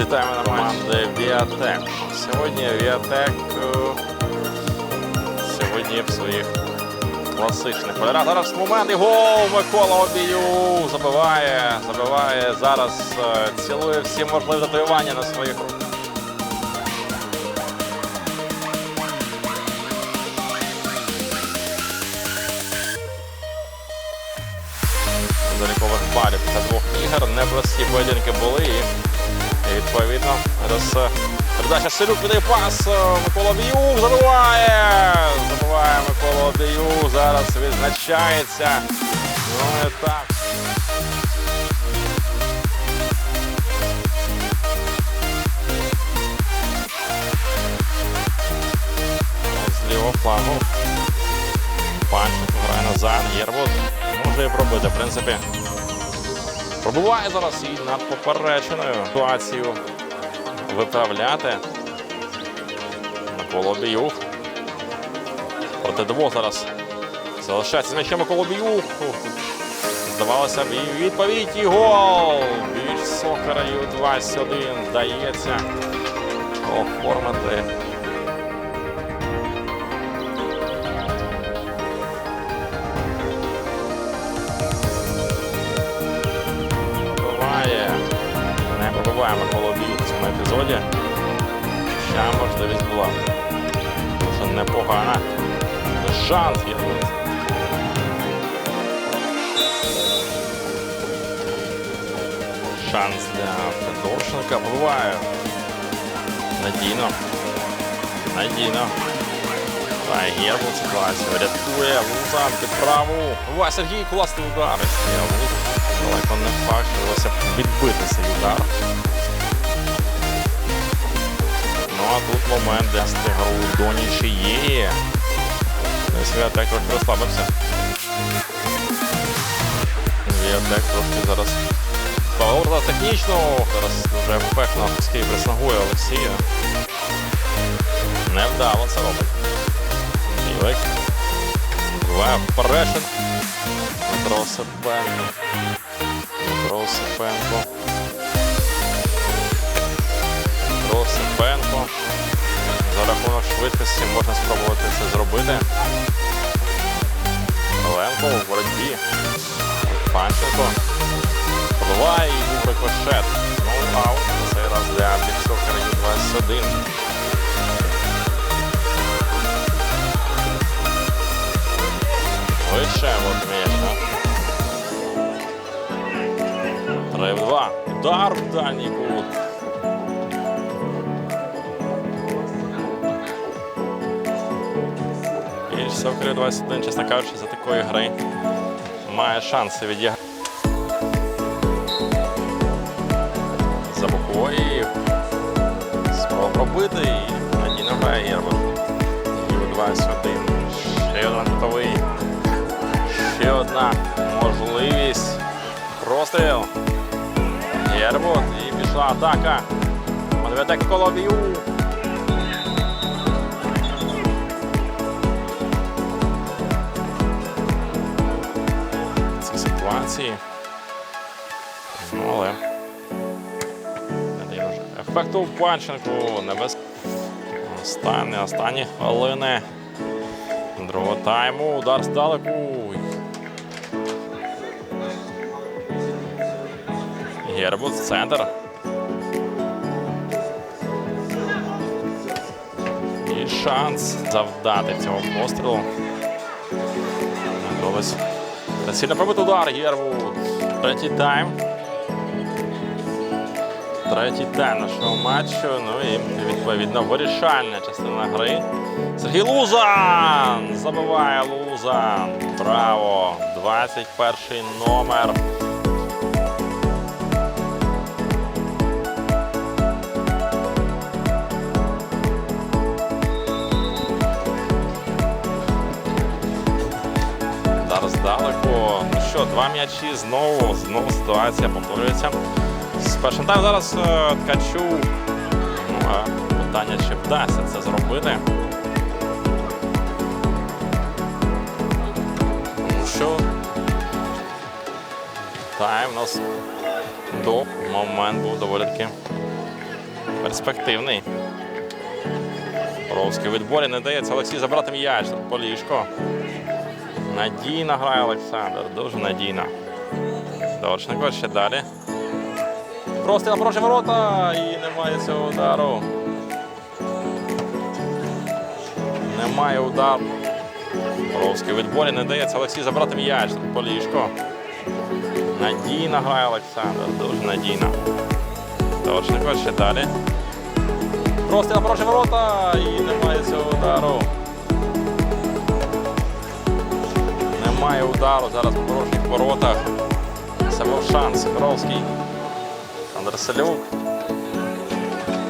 Вітаємо команди Віатек. Сьогодні Віатек сьогодні в своїх класичних кольорах. Зараз момент і гол Микола Обію забиває, забиває. Зараз е, цілує всі можливі татуювання на своїх руках. залікових балів після двох ігор. Непрості поєдинки були і відповідно е, передача Силюк піде пас. е, Микола Біюк забиває. Забиває Микола Біюк. Зараз відзначається. Ну і так. З лівого флангу. Панченко грає назад. Єрбут може і пробити. В принципі, пробуває зараз і над попереченою ситуацію виправляти. Микола Біюх. Проти двох зараз залишається з м'ячем Микола Біюх. Здавалося б, і відповідь і гол. Більш сокараю 21 вдається оформити. Не Микола Біюк в цьому епізоді. Ще можливість була. Дуже непогана. Шанс є. Шанс для Федорченка. Пробиває. Надійно. Надійно. Та Гербл ситуацію рятує. Лузан під праву. Ва, Сергій класний удар. Далеко не факт, вдалося відбити цей удар. Ну а тут момент, де гру до нічиєї. Святек трохи розслабився. Віатек трошки зараз. Зараз технічно. Зараз дуже ефектно Скій преснагує Олексія. Невдало це робить. Білик. Буває Перешин. Дмитро Сипенко. Сипенко. За рахунок швидкості можна спробувати це зробити. Оленко у боротьбі. Панченко. Пробиває і був рикошет. Знову аут. Цей раз для Біксокера 21. Швидше, от м'яч. Три в два. Удар в дальній кут. Соколів 21, чесно кажучи, за такої гри має шанси відіграти. За бокової. Спроба пробити і надійно грає Єрмак. І 21. Ще один кутовий. Ще одна можливість. Простріл. Єрбут. І пішла атака. Медведек Колобію. Ці. Ну, але. не вже Ефекту в Панченку. Небез... Останні, останні хвилини. Другого тайму. Удар здалеку. Гербут центр. І шанс завдати цього пострілу. Вдалося. Сильно пробити удар Гербут. Третій тайм. Третій тайм нашого матчу. Ну і відповідно вирішальна частина гри. Сергій Лузан! Забиває Лузан. Браво! 21 номер. Здалеку. Ну що, два м'ячі знову, знову ситуація повторюється. З першим тайм зараз е, ткачу. Ну, питання, чи вдасться це зробити. Тому що тайм у нас до момент був доволі таки Перспективний. Боровський у відборі не дається Олексій забрати м'яч. Полішко. Надійно грає Олександр. Дуже надійно. Дорченко ще далі. Просто на порожні ворота і немає цього удару. Немає удару. Боровський відборі не дається Олексій забрати м'яч. Полішко. Надійно грає Олександр. Дуже надійно. Дорченко ще далі. Просто на порожні ворота і немає цього удару. Немає удару зараз по порожніх воротах. Це був шанс. Боровський. Олександр Селюк.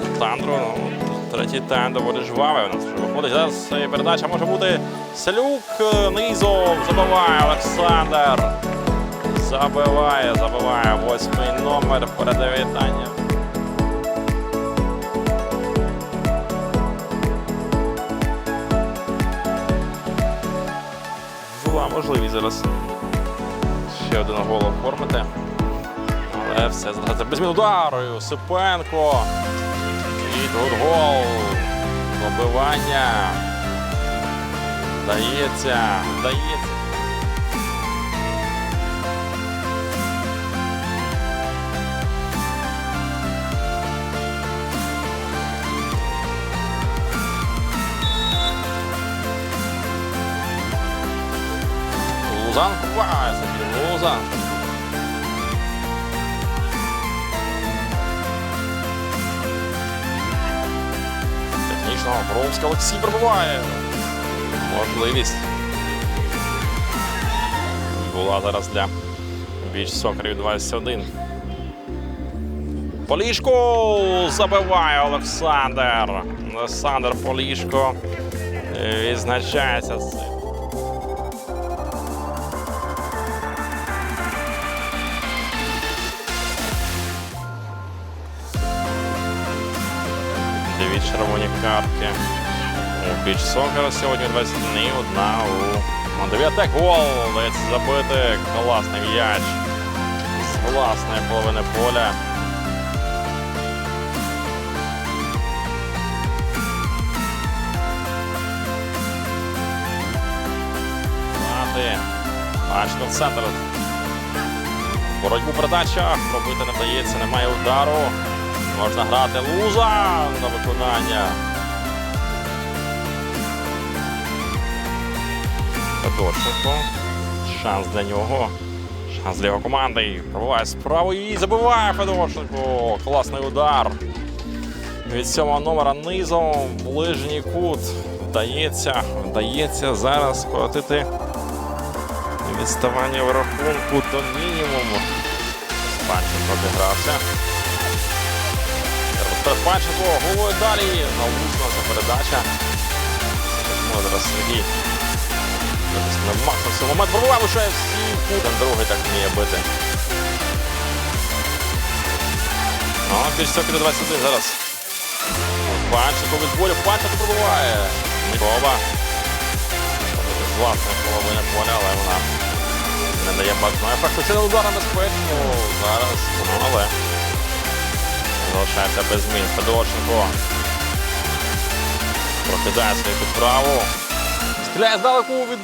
Олександру, ну, третій тайм доволі жвавий у нас вже виходить. Зараз передача може бути Селюк е, низом забиває Олександр. Забиває, забиває восьмий номер. Передає можливість зараз ще один гол оформити. Але все здається без удару. Сипенко. І тут гол. Побивання. Дається. Дається. Лузан купає собі. Лузан. Технічного Боровська Олексій пробиває. Можливість. Була зараз для біч сокерів 21. Полішко забиває Олександр. Олександр Полішко е, відзначається. Червоні картки. У біч сокера сьогодні 20 днів, одна у Мандевіатек. Гол! Дається забити. Класний м'яч. З власної половини поля. Бачно в центр. Боротьбу передача. Пробити не вдається, немає удару. Можна грати луза на виконання. Федорченко. Шанс для нього. Шанс для його команди. Пробиває справу і забиває Федорченко. Класний удар. Від сьомого номера низом ближній кут. Вдається, вдається зараз скоротити відставання в рахунку до мінімуму. Панченко обігрався. Панченко головою далі. Научна ця передача. Ну, зараз Сергій. Максимум момент пробував уже всі кут. Другий так вміє бити. Ну, більш 21 зараз. Панченко від болю. Панченко пробуває. Микова. З власної половини поля, але вона не дає бачного ефекту. Це не удар небезпечно. Зараз, ну, але залишається без змін. Федорченко прокидає свою підправу. Стріляє здалеку від